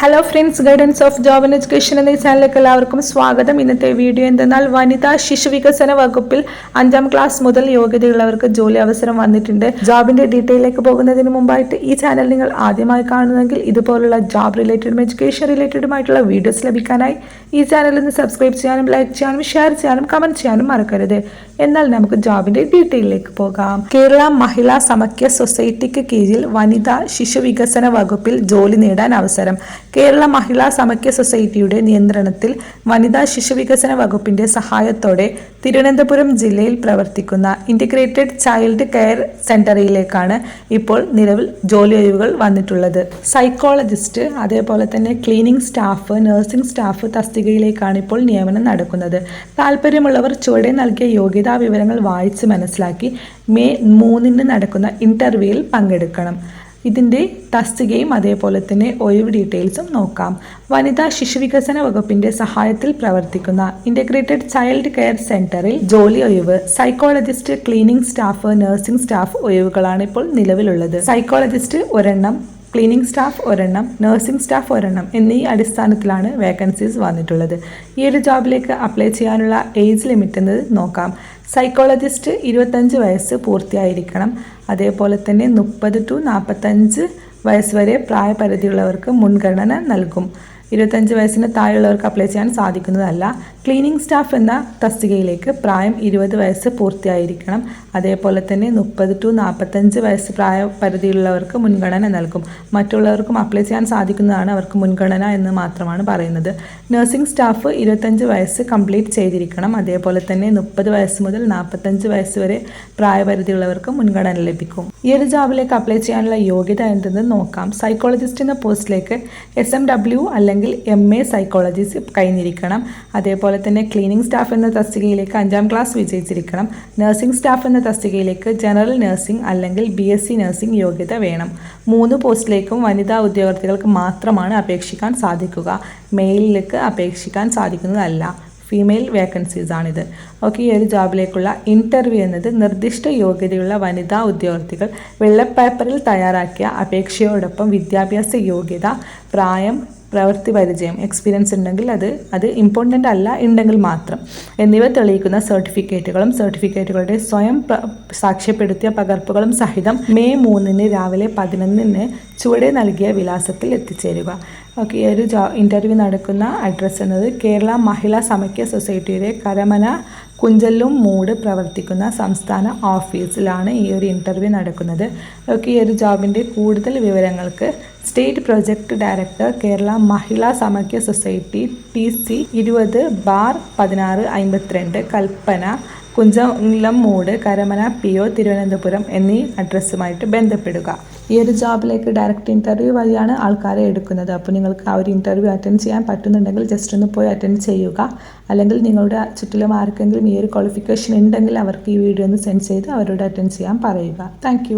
Hello friends guidance of job and education എന്ന ചാനലിലേക്ക് എല്ലാവർക്കും സ്വാഗതം. ഇന്നത്തെ വീഡിയോ എന്തെന്നാൽ വനിതാ ശിശു വികസന വകുപ്പിൽ അഞ്ചാം ക്ലാസ് മുതൽ യോഗ്യതയുള്ളവർക്ക് ജോലി അവസരം വന്നിട്ടുണ്ട്. ജോബിന്റെ ഡീറ്റെയിലേക്ക് പോകുന്നതിന് മുമ്പായിട്ട് ഈ ചാനൽ നിങ്ങൾ ആദ്യമായി കാണുന്നതെങ്കിൽ ഇതുപോലുള്ള ജോബ് റിലേറ്റഡും എഡ്യൂക്കേഷൻ റിലേറ്റഡുമായിട്ടുള്ള വീഡിയോസ് ലഭിക്കാനായി ഈ ചാനലിൽ നിന്ന് സബ്സ്ക്രൈബ് ചെയ്യാനും ലൈക്ക് ചെയ്യാനും ഷെയർ ചെയ്യാനും കമന്റ് ചെയ്യാനും മറക്കരുത്. എന്നാൽ നമുക്ക് ജോബിന്റെ ഡീറ്റെയിലേക്ക് പോകാം. കേരള മഹിളാ സമക്യ സൊസൈറ്റിക്ക് കീഴിൽ വനിതാ ശിശു വികസന വകുപ്പിൽ ജോലി നേടാൻ അവസരം. കേരള മഹിളാ സമക്യ സൊസൈറ്റിയുടെ നിയന്ത്രണത്തിൽ വനിതാ ശിശു വികസന വകുപ്പിന്റെ സഹായത്തോടെ തിരുവനന്തപുരം ജില്ലയിൽ പ്രവർത്തിക്കുന്ന ഇന്റഗ്രേറ്റഡ് ചൈൽഡ് കെയർ സെന്ററിലേക്കാണ് ഇപ്പോൾ നിലവിൽ ജോലി ഒഴിവുകൾ വന്നിട്ടുള്ളത്. സൈക്കോളജിസ്റ്റ് അതേപോലെ തന്നെ ക്ലീനിംഗ് സ്റ്റാഫ് നഴ്സിംഗ് സ്റ്റാഫ് തസ്തികയിലേക്കാണ് ഇപ്പോൾ നിയമനം നടക്കുന്നത്. താല്പര്യമുള്ളവർ ചുവടെ നൽകിയ യോഗ്യതാ വിവരങ്ങൾ വായിച്ച് മനസ്സിലാക്കി മെയ് മൂന്നിന് നടക്കുന്ന ഇന്റർവ്യൂവിൽ പങ്കെടുക്കണം. ഇതിന്റെ തസ്തികയും അതേപോലെ തന്നെ ഒഴിവ് ഡീറ്റെയിൽസും നോക്കാം. വനിതാ ശിശുവികസന വകുപ്പിന്റെ സഹായത്തിൽ പ്രവർത്തിക്കുന്ന ഇന്റഗ്രേറ്റഡ് ചൈൽഡ് കെയർ സെന്ററിൽ ജോലി ഒഴിവ് psychologist cleaning staff nursing staff ഒഴിവുകളാണ് ഇപ്പോൾ നിലവിലുള്ളത്. സൈക്കോളജിസ്റ്റ് ഒരെണ്ണം ക്ലീനിംഗ് സ്റ്റാഫ് ഒരെണ്ണം നഴ്സിംഗ് സ്റ്റാഫ് ഒരെണ്ണം എന്നീ അടിസ്ഥാനത്തിലാണ് വേക്കൻസീസ് വന്നിട്ടുള്ളത്. ഈ ഒരു ജോബിലേക്ക് അപ്ലൈ ചെയ്യാനുള്ള ഏജ് ലിമിറ്റ് എന്നത് നോക്കാം. സൈക്കോളജിസ്റ്റ് ഇരുപത്തഞ്ച് വയസ്സ് പൂർത്തിയായിരിക്കണം. അതേപോലെ തന്നെ മുപ്പത് ടു നാൽപ്പത്തഞ്ച് വയസ്സ് വരെ പ്രായപരിധിയുള്ളവർക്ക് മുൻഗണന നൽകും. ഇരുപത്തഞ്ച് വയസ്സിന് താഴെയുള്ളവർക്ക് അപ്ലൈ ചെയ്യാൻ സാധിക്കുന്നതല്ല. ക്ലീനിങ് സ്റ്റാഫ് എന്ന തസ്തികയിലേക്ക് പ്രായം ഇരുപത് വയസ്സ് പൂർത്തിയായിരിക്കണം. അതേപോലെ തന്നെ മുപ്പത് ടു നാൽപ്പത്തഞ്ച് വയസ്സ് പ്രായപരിധിയുള്ളവർക്ക് മുൻഗണന നൽകും. മറ്റുള്ളവർക്കും അപ്ലൈ ചെയ്യാൻ സാധിക്കുന്നതാണ് അവർക്ക് മുൻഗണന എന്ന് മാത്രമാണ് പറയുന്നത്. നഴ്സിംഗ് സ്റ്റാഫ് ഇരുപത്തഞ്ച് വയസ്സ് കംപ്ലീറ്റ് ചെയ്തിരിക്കണം. അതേപോലെ തന്നെ മുപ്പത് വയസ്സ് മുതൽ നാൽപ്പത്തഞ്ച് വയസ്സ് വരെ പ്രായപരിധിയുള്ളവർക്ക് മുൻഗണന ലഭിക്കും. ഈ ഒരു ജോബിലേക്ക് അപ്ലൈ ചെയ്യാനുള്ള യോഗ്യത എന്തെന്ന് നോക്കാം. സൈക്കോളജിസ്റ്റ് എന്ന പോസ്റ്റിലേക്ക് എസ് എം ഡബ്ല്യു അല്ലെങ്കിൽ എം എ സൈക്കോളജിസ്റ്റ് കഴിഞ്ഞിരിക്കണം. അതേപോലെ തന്നെ ക്ലീനിങ് സ്റ്റാഫ് എന്ന തസ്തികയിലേക്ക് അഞ്ചാം ക്ലാസ് വിജയിച്ചിരിക്കണം. നഴ്സിംഗ് സ്റ്റാഫ് എന്ന തസ്തികയിലേക്ക് ജനറൽ നഴ്സിംഗ് അല്ലെങ്കിൽ ബി എസ് സി നഴ്സിംഗ് യോഗ്യത വേണം. മൂന്ന് പോസ്റ്റിലേക്കും വനിതാ ഉദ്യോഗാർത്ഥികൾക്ക് മാത്രമാണ് അപേക്ഷിക്കാൻ സാധിക്കുക. മെയിലിലേക്ക് അപേക്ഷിക്കാൻ സാധിക്കുന്നതല്ല. ഫീമെയിൽ വേക്കൻസീസ് ആണിത്. ഓക്കെ ഈ ഒരു ജോബിലേക്കുള്ള ഇന്റർവ്യൂ എന്നത് നിർദ്ദിഷ്ട യോഗ്യതയുള്ള വനിതാ ഉദ്യോഗാർത്ഥികൾ വെള്ളപ്പേപ്പറിൽ തയ്യാറാക്കിയ അപേക്ഷയോടൊപ്പം വിദ്യാഭ്യാസ യോഗ്യത പ്രായം പ്രവൃത്തി പരിചയം എക്സ്പീരിയൻസ് ഉണ്ടെങ്കിൽ അത് അത് ഇമ്പോർട്ടന്റ് അല്ല ഉണ്ടെങ്കിൽ മാത്രം. എന്നിവ തെളിയിക്കുന്ന സർട്ടിഫിക്കറ്റുകളും സർട്ടിഫിക്കറ്റുകളുടെ സ്വയം സാക്ഷ്യപ്പെടുത്തിയ പകർപ്പുകളും സഹിതം മെയ് മൂന്നിന് രാവിലെ പതിനൊന്നിന് ചുവടെ നൽകിയ വിലാസത്തിൽ എത്തിച്ചേരുക. ഓക്കെ ഈ ഒരു ജോ ഇന്റർവ്യൂ നടക്കുന്ന അഡ്രസ്സ് എന്നത് കേരള മഹിളാ സമക്യ സൊസൈറ്റിയുടെ കരമന കുഞ്ചല്ലും മൂട് പ്രവർത്തിക്കുന്ന സംസ്ഥാന ഓഫീസിലാണ് ഈ ഒരു ഇന്റർവ്യൂ നടക്കുന്നത്. ഓക്കെ ഈ ഒരു ജോബിന്റെ കൂടുതൽ വിവരങ്ങൾക്ക് state project director Kerala Mahila Samagra society T C ഇരുപത് ബാർ പതിനാറ് അമ്പത്തിരണ്ട് കൽപ്പന കുഞ്ചലം മൂട് കരമന പി ഒ തിരുവനന്തപുരം എന്നീ അഡ്രസ്സുമായിട്ട് ബന്ധപ്പെടുക. ഈ ഒരു ജോബിലേക്ക് ഡയറക്റ്റ് ഇന്റർവ്യൂ വഴിയാണ് ആൾക്കാരെ എടുക്കുന്നത്. അപ്പോൾ നിങ്ങൾക്ക് ആ ഒരു ഇന്റർവ്യൂ അറ്റൻഡ് ചെയ്യാൻ പറ്റുന്നുണ്ടെങ്കിൽ ജസ്റ്റ് ഒന്ന് പോയി അറ്റൻഡ് ചെയ്യുക. അല്ലെങ്കിൽ നിങ്ങളുടെ ചുറ്റിലും ആർക്കെങ്കിലും ഈ ഒരു ക്വാളിഫിക്കേഷൻ ഉണ്ടെങ്കിൽ അവർക്ക് ഈ വീഡിയോ ഒന്ന് സെൻഡ് ചെയ്ത് അവരോട് അറ്റൻഡ് ചെയ്യാൻ പറയുക. താങ്ക്